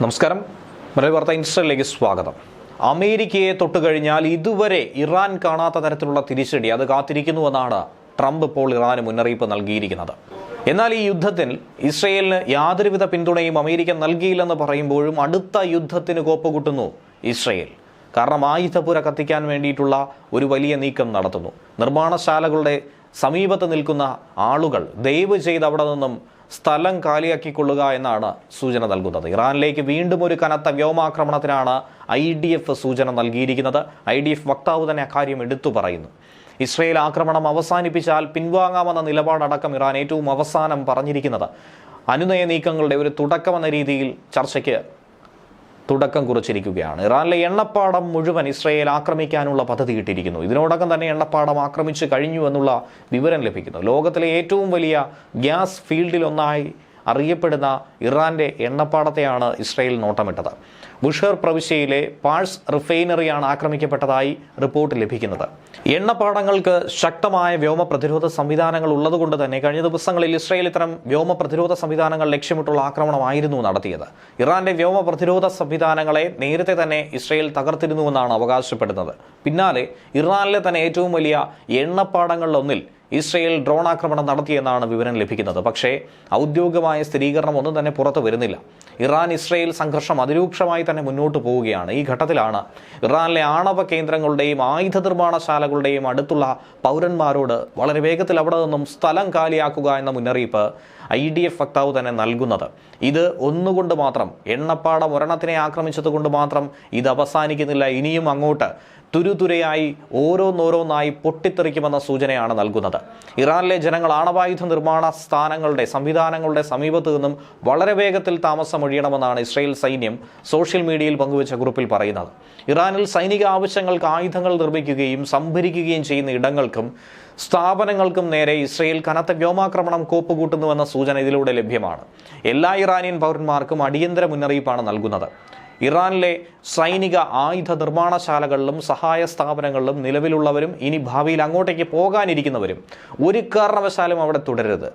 നമസ്കാരം. മലയാളി വാർത്ത ഇൻസ്റ്റയിലേക്ക് സ്വാഗതം. അമേരിക്കയെ തൊട്ടുകഴിഞ്ഞാൽ ഇതുവരെ ഇറാൻ കാണാത്ത തരത്തിലുള്ള തിരിച്ചടി അത് കാത്തിരിക്കുന്നുവെന്നാണ് ട്രംപ് ഇപ്പോൾ ഇറാന് മുന്നറിയിപ്പ് നൽകിയിരിക്കുന്നത്. എന്നാൽ ഈ യുദ്ധത്തിൽ ഇസ്രയേലിന് യാതൊരുവിധ പിന്തുണയും അമേരിക്ക നൽകിയില്ലെന്ന് പറയുമ്പോഴും അടുത്ത യുദ്ധത്തിന് കോപ്പുകൂട്ടുന്നു ഇസ്രയേൽ. കാരണം ആയുധപുര കത്തിക്കാൻ വേണ്ടിയിട്ടുള്ള ഒരു വലിയ നീക്കം നടത്തുന്നു. നിർമ്മാണശാലകളുടെ സമീപത്ത് നിൽക്കുന്ന ആളുകൾ ദയവ് ചെയ്ത് അവിടെ നിന്നും സ്ഥലം കാലിയാക്കിക്കൊള്ളുക എന്നാണ് സൂചന നൽകുന്നത്. ഇറാനിലേക്ക് വീണ്ടും ഒരു കനത്ത വ്യോമാക്രമണത്തിനാണ് ഐ ഡി എഫ് സൂചന നൽകിയിരിക്കുന്നത്. ഐ ഡി എഫ് വക്താവ് തന്നെ അക്കാര്യം എടുത്തു പറയുന്നു. ഇസ്രയേൽ ആക്രമണം അവസാനിപ്പിച്ചാൽ പിൻവാങ്ങാമെന്ന നിലപാടടക്കം ഇറാൻ ഏറ്റവും അവസാനം പറഞ്ഞിരിക്കുന്നത്. അനുനയ നീക്കങ്ങളുടെ ഒരു തുടക്കമെന്ന രീതിയിൽ ചർച്ചയ്ക്ക് തുടക്കം കുറിച്ചിരിക്കുകയാണ്. ഇറാനിലെ എണ്ണപ്പാടം മുഴുവൻ ഇസ്രയേൽ ആക്രമിക്കാനുള്ള പദ്ധതി ഇട്ടിരിക്കുന്നു. ഇതിനോടകം തന്നെ എണ്ണപ്പാടം ആക്രമിച്ചു കഴിഞ്ഞു എന്നുള്ള വിവരം ലഭിക്കുന്നു. ലോകത്തിലെ ഏറ്റവും വലിയ ഗ്യാസ് ഫീൽഡിലൊന്നായി അറിയപ്പെടുന്ന ഇറാന്റെ എണ്ണപ്പാടത്തെയാണ് ഇസ്രയേൽ നോട്ടമിട്ടത്. ബുഷർ പ്രവിശ്യയിലെ പാഴ്സ് റിഫൈനറിയാണ് ആക്രമിക്കപ്പെട്ടതായി റിപ്പോർട്ട് ലഭിക്കുന്നത്. എണ്ണപ്പാടങ്ങൾക്ക് ശക്തമായ വ്യോമ പ്രതിരോധ സംവിധാനങ്ങൾ ഉള്ളതുകൊണ്ട് തന്നെ കഴിഞ്ഞ ദിവസങ്ങളിൽ ഇസ്രയേൽ ഇത്തരം വ്യോമ പ്രതിരോധ സംവിധാനങ്ങൾ ലക്ഷ്യമിട്ടുള്ള ആക്രമണമായിരുന്നു നടത്തിയത്. ഇറാന്റെ വ്യോമ പ്രതിരോധ സംവിധാനങ്ങളെ നേരത്തെ തന്നെ ഇസ്രയേൽ തകർത്തിരുന്നുവെന്നാണ് അവകാശപ്പെടുന്നത്. പിന്നാലെ ഇറാനിലെ തന്നെ ഏറ്റവും വലിയ എണ്ണപ്പാടങ്ങളിലൊന്നിൽ ഇസ്രയേൽ ഡ്രോൺ ആക്രമണം നടത്തിയെന്നാണ് വിവരം ലഭിക്കുന്നത്. പക്ഷേ ഔദ്യോഗികമായ സ്ഥിരീകരണം ഒന്നും തന്നെ പുറത്തു വരുന്നില്ല. ഇറാൻ ഇസ്രയേൽ സംഘർഷം അതിരൂക്ഷമായി തന്നെ മുന്നോട്ട് പോവുകയാണ്. ഈ ഘട്ടത്തിലാണ് ഇറാനിലെ ആണവ കേന്ദ്രങ്ങളുടെയും ആയുധ നിർമ്മാണശാലകളുടെയും അടുത്തുള്ള പൗരന്മാരോട് വളരെ വേഗത്തിൽ അവിടെ നിന്നും സ്ഥലം കാലിയാക്കുക എന്ന മുന്നറിയിപ്പ് ഐ ഡി എഫ് വക്താവ് തന്നെ നൽകുന്നത്. ഇത് ഒന്നുകൊണ്ട് മാത്രം എണ്ണപ്പാട മരണത്തിനെ ആക്രമിച്ചത് കൊണ്ട് മാത്രം ഇത് അവസാനിക്കുന്നില്ല. ഇനിയും അങ്ങോട്ട് തുരുതുരയായി ഓരോന്നോരോന്നായി പൊട്ടിത്തെറിക്കുമെന്ന സൂചനയാണ് നൽകുന്നത്. ഇറാനിലെ ജനങ്ങൾ ആണവായുധ നിർമ്മാണ സ്ഥാനങ്ങളുടെ സംവിധാനങ്ങളുടെ സമീപത്തു നിന്നും വളരെ വേഗത്തിൽ താമസമൊഴിയണമെന്നാണ് ഇസ്രയേൽ സൈന്യം സോഷ്യൽ മീഡിയയിൽ പങ്കുവച്ച കുറിപ്പിൽ പറയുന്നത്. ഇറാനിൽ സൈനിക ആവശ്യങ്ങൾക്ക് ആയുധങ്ങൾ നിർമ്മിക്കുകയും സംഭരിക്കുകയും ചെയ്യുന്ന ഇടങ്ങൾക്കും സ്ഥാപനങ്ങൾക്കും നേരെ ഇസ്രയേൽ കനത്ത വ്യോമാക്രമണം കോപ്പുകൂട്ടുന്നുവെന്ന സൂചന ഇതിലൂടെ ലഭ്യമാണ്. എല്ലാ ഇറാനിയൻ പൗരന്മാർക്കും അടിയന്തര മുന്നറിയിപ്പാണ് നൽകുന്നത്. ഇറാനിലെ സൈനിക ആയുധ നിർമ്മാണശാലകളിലും സഹായ സ്ഥാപനങ്ങളിലും നിലവിലുള്ളവരും ഇനി ഭാവിയിൽ അങ്ങോട്ടേക്ക് പോകാനിരിക്കുന്നവരും ഒരു കാരണവശാലും അവിടെ തുടരരുത്.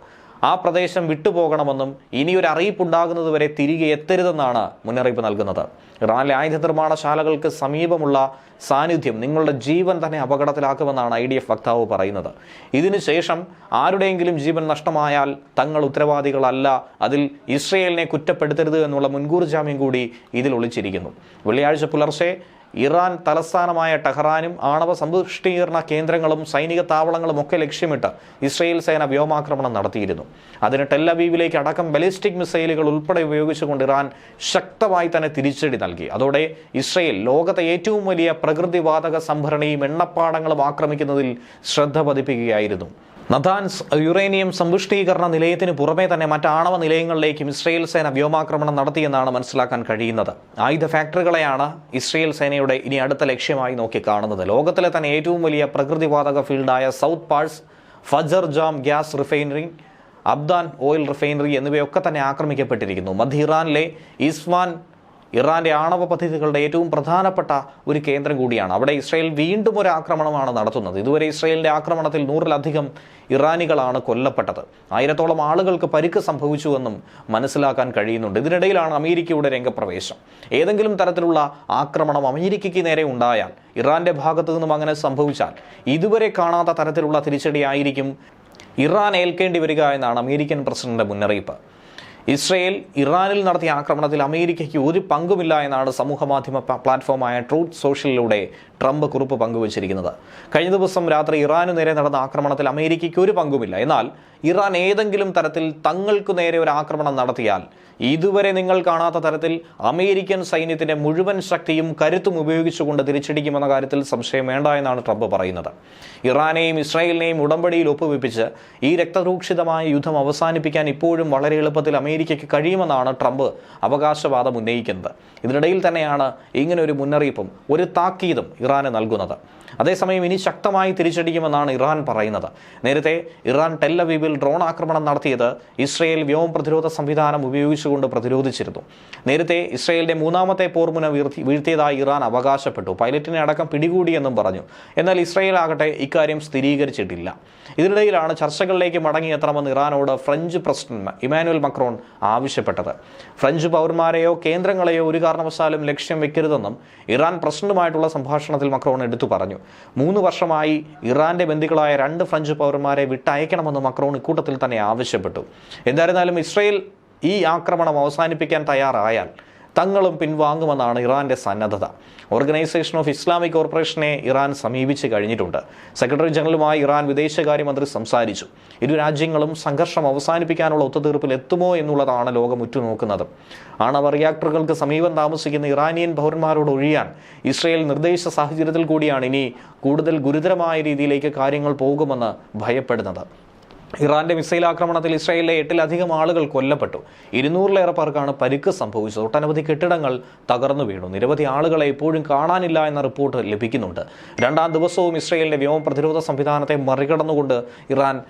ആ പ്രദേശം വിട്ടുപോകണമെന്നും ഇനിയൊരു അറിയിപ്പ് ഉണ്ടാകുന്നതുവരെ തിരികെ എത്തരുതെന്നാണ് മുന്നറിയിപ്പ് നൽകുന്നത്. ഇറാനിലെ ആയുധ നിർമ്മാണശാലകൾക്ക് സമീപമുള്ള സാന്നിധ്യം നിങ്ങളുടെ ജീവൻ തന്നെ അപകടത്തിലാക്കുമെന്നാണ് ഐ ഡി എഫ് വക്താവ് പറയുന്നത്. ഇതിനുശേഷം ആരുടെയെങ്കിലും ജീവൻ നഷ്ടമായാൽ തങ്ങൾ ഉത്തരവാദികളല്ല അതിൽ ഇസ്രയേലിനെ കുറ്റപ്പെടുത്തരുത് എന്നുള്ള മുൻകൂർ ജാമ്യം കൂടി ഇതിൽ ഒളിച്ചിരിക്കുന്നു. വെള്ളിയാഴ്ച പുലർച്ചെ ഇറാൻ തലസ്ഥാനമായ ടെഹ്റാനും ആണവ സമ്പുഷ്ടീകരണ കേന്ദ്രങ്ങളും സൈനിക താവളങ്ങളും ഒക്കെ ലക്ഷ്യമിട്ട് ഇസ്രയേൽ സേന വ്യോമാക്രമണം നടത്തിയിരുന്നു. അതിന് ടെല്ലവീവിലേക്ക് അടക്കം ബലിസ്റ്റിക് മിസൈലുകൾ ഉൾപ്പെടെ ഉപയോഗിച്ചുകൊണ്ട് ഇറാൻ ശക്തമായി തന്നെ തിരിച്ചടി നൽകി. അതോടെ ഇസ്രയേൽ ലോകത്തെ ഏറ്റവും വലിയ പ്രകൃതിവാതക സംഭരണിയും എണ്ണപ്പാടങ്ങളും ആക്രമിക്കുന്നതിൽ ശ്രദ്ധ പതിപ്പിക്കുകയായിരുന്നു. നഥാൻസ് യുറേനിയം സമ്പുഷ്ടീകരണ നിലയത്തിന് പുറമേ തന്നെ മറ്റ് ആണവ നിലയങ്ങളിലേക്കും ഇസ്രയേൽ സേന വ്യോമാക്രമണം നടത്തിയെന്നാണ് മനസ്സിലാക്കാൻ കഴിയുന്നത്. ആയുധ ഫാക്ടറികളെയാണ് ഇസ്രയേൽ സേനയുടെ ഇനി അടുത്ത ലക്ഷ്യമായി നോക്കി കാണുന്നത് ലോകത്തിലെ തന്നെ ഏറ്റവും വലിയ പ്രകൃതിവാതക ഫീൽഡായ South Pars Fajr Jam gas refinery Abadan oil refinery എന്നിവയൊക്കെ തന്നെ ആക്രമിക്കപ്പെട്ടിരിക്കുന്നു. മധ്യ ഇറാനിലെ ഇസ്വാൻ ഇറാന്റെ ആണവ പദ്ധതികളുടെ ഏറ്റവും പ്രധാനപ്പെട്ട ഒരു കേന്ദ്രം കൂടിയാണ്. അവിടെ ഇസ്രായേൽ വീണ്ടും ഒരു ആക്രമണമാണ് നടത്തുന്നത്. ഇതുവരെ ഇസ്രായേലിന്റെ ആക്രമണത്തിൽ നൂറിലധികം ഇറാനികളാണ് കൊല്ലപ്പെട്ടത്. ആയിരത്തോളം ആളുകൾക്ക് പരിക്ക് സംഭവിച്ചുവെന്നും മനസ്സിലാക്കാൻ കഴിയുന്നുണ്ട്. ഇതിനിടയിലാണ് അമേരിക്കയുടെ രംഗപ്രവേശം. ഏതെങ്കിലും തരത്തിലുള്ള ആക്രമണം അമേരിക്കയ്ക്ക് നേരെ ഉണ്ടായാൽ ഇറാന്റെ ഭാഗത്തു നിന്നും അങ്ങനെ സംഭവിച്ചാൽ ഇതുവരെ കാണാത്ത തരത്തിലുള്ള തിരിച്ചടിയായിരിക്കും ഇറാൻ ഏൽക്കേണ്ടി വരിക എന്നാണ് അമേരിക്കൻ പ്രസിഡന്റിന്റെ മുന്നറിയിപ്പ്. ഇസ്രയേൽ ഇറാനിൽ നടത്തിയ ആക്രമണത്തിൽ അമേരിക്കയ്ക്ക് ഒരു പങ്കുമില്ല എന്നാണ് സമൂഹ മാധ്യമ പ്ലാറ്റ്ഫോമായ ട്രൂത്ത് സോഷ്യലിലൂടെ ട്രംപ് കുറിപ്പ് പങ്കുവച്ചിരിക്കുന്നത്. കഴിഞ്ഞ ദിവസം രാത്രി ഇറാനു നേരെ നടന്ന ആക്രമണത്തിൽ അമേരിക്കയ്ക്ക് ഒരു പങ്കുമില്ല. എന്നാൽ ഇറാൻ ഏതെങ്കിലും തരത്തിൽ തങ്ങൾക്കു നേരെ ഒരു ആക്രമണം നടത്തിയാൽ ഇതുവരെ നിങ്ങൾ കാണാത്ത തരത്തിൽ അമേരിക്കൻ സൈന്യത്തിന്റെ മുഴുവൻ ശക്തിയും കരുത്തും ഉപയോഗിച്ചുകൊണ്ട് തിരിച്ചടിക്കുമെന്ന കാര്യത്തിൽ സംശയം വേണ്ട എന്നാണ് ട്രംപ് പറയുന്നത്. ഇറാനെയും ഇസ്രായേലിനെയും ഉടമ്പടിയിൽ ഒപ്പുവെപ്പിച്ച് ഈ രക്തരൂക്ഷിതമായ യുദ്ധം അവസാനിപ്പിക്കാൻ ഇപ്പോഴും വളരെ എളുപ്പത്തിൽ അമേരിക്കയ്ക്ക് കഴിയുമെന്നാണ് ട്രംപ് അവകാശവാദം ഉന്നയിക്കുന്നത്. ഇതിനിടയിൽ തന്നെയാണ് ഇങ്ങനെ ഒരു മുന്നറിയിപ്പും ഒരു താക്കീതും ഇറാന് നൽകുന്നത്. അതേസമയം ഇനി ശക്തമായി തിരിച്ചടിക്കുമെന്നാണ് ഇറാൻ പറയുന്നത്. നേരത്തെ ഇറാൻ ടെല്ലവീവിൽ ഡ്രോൺ ആക്രമണം നടത്തിയത് ഇസ്രയേൽ വ്യോമ പ്രതിരോധ സംവിധാനം ഉപയോഗിച്ചുകൊണ്ട് ആക്രമിച്ചുകൊണ്ട് പ്രതിരോധിച്ചിരുന്നു. നേരത്തെ ഇസ്രയേലിന്റെ മൂന്നാമത്തെ പോർമുന വീഴ്ത്തി വീഴ്ത്തിയതായി ഇറാൻ അവകാശപ്പെട്ടു. പൈലറ്റിനെ അടക്കം പിടികൂടിയെന്നും പറഞ്ഞു. എന്നാൽ ഇസ്രയേൽ ആകട്ടെ ഇക്കാര്യം സ്ഥിരീകരിച്ചിട്ടില്ല. ഇതിനിടയിലാണ് ചർച്ചകളിലേക്ക് മടങ്ങിയെത്തണമെന്ന് ഇറാനോട് ഫ്രഞ്ച് പ്രസിഡന്റ് ഇമാനുവൽ മക്രോൺ ആവശ്യപ്പെട്ടത്. ഫ്രഞ്ച് പൗരന്മാരെയോ കേന്ദ്രങ്ങളെയോ ഒരു കാരണവശാലും ലക്ഷ്യം വെക്കരുതെന്നും ഇറാൻ പ്രസിഡന്റുമായിട്ടുള്ള സംഭാഷണത്തിൽ മക്രോൺ എടുത്തു പറഞ്ഞു. മൂന്ന് വർഷമായി ഇറാന്റെ ബന്ധുക്കളായ രണ്ട് ഫ്രഞ്ച് പൗരന്മാരെ വിട്ടയക്കണമെന്ന് മക്രോൺ ഇക്കൂട്ടത്തിൽ തന്നെ ആവശ്യപ്പെട്ടു. എന്തായിരുന്നാലും ഇസ്രയേൽ ഈ ആക്രമണം അവസാനിപ്പിക്കാൻ തയ്യാറായാൽ തങ്ങളും പിൻവാങ്ങുമെന്നാണ് ഇറാന്റെ സന്നദ്ധത. ഓർഗനൈസേഷൻ ഓഫ് ഇസ്ലാമിക് കോർപ്പറേഷനെ ഇറാൻ സമീപിച്ചു കഴിഞ്ഞിട്ടുണ്ട്. സെക്രട്ടറി ജനറലുമായി ഇറാൻ വിദേശകാര്യമന്ത്രി സംസാരിച്ചു. ഇരു രാജ്യങ്ങളും സംഘർഷം അവസാനിപ്പിക്കാനുള്ള ഒത്തുതീർപ്പിൽ എത്തുമോ എന്നുള്ളതാണ് ലോകം ഉറ്റുനോക്കുന്നത്. ആണവ റിയാക്ടറുകൾക്ക് സമീപം താമസിക്കുന്ന ഇറാനിയൻ പൗരന്മാരോട് ഒഴിയാൻ ഇസ്രയേൽ നിർദ്ദേശ സാഹചര്യത്തിൽ കൂടിയാണ് ഇനി കൂടുതൽ ഗുരുതരമായ രീതിയിലേക്ക് കാര്യങ്ങൾ പോകുമെന്ന് ഭയപ്പെടുന്നത്. ഇറാന്റെ മിസൈൽ ആക്രമണത്തിൽ ഇസ്രായേലിലെ എട്ടിലധികം ആളുകൾ കൊല്ലപ്പെട്ടു. ഇരുന്നൂറിലേറെ പേർക്കാണ് പരിക്ക് സംഭവിച്ചത്. ഒട്ടനവധി കെട്ടിടങ്ങൾ തകർന്നു വീണു. നിരവധി ആളുകളെ ഇപ്പോഴും കാണാനില്ല എന്ന റിപ്പോർട്ട് ലഭിക്കുന്നുണ്ട്. രണ്ടാം ദിവസവും ഇസ്രായേലിന്റെ വ്യോമ പ്രതിരോധ സംവിധാനത്തെ മറികടന്നുകൊണ്ട് ഇറാൻ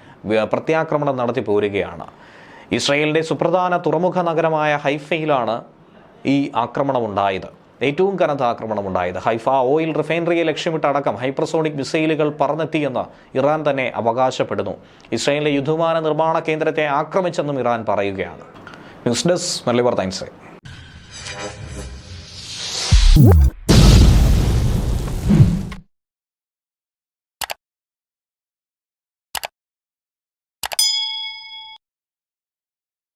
പ്രത്യാക്രമണം നടത്തി പോരുകയാണ്. ഇസ്രായേലിന്റെ സുപ്രധാന തുറമുഖ നഗരമായ ഹൈഫയിലാണ് ഈ ആക്രമണം ഉണ്ടായത് ഏറ്റവും കനത്ത ആക്രമണം ഉണ്ടായത് ഹൈഫ ഓയിൽ റിഫൈനറിയെ ലക്ഷ്യമിട്ടടക്കം ഹൈപ്പർസോണിക് മിസൈലുകൾ പറന്നെത്തിയെന്ന് ഇറാൻ തന്നെ അവകാശപ്പെടുന്നു. ഇസ്രായേലിലെ യുദ്ധവിമാന നിർമ്മാണ കേന്ദ്രത്തെ ആക്രമിച്ചെന്നും ഇറാൻ പറയുകയാണ്. ന്യൂസ് ഡെസ്ക് മല്ലി വാർത്ത ഇൻസൈറ്റ്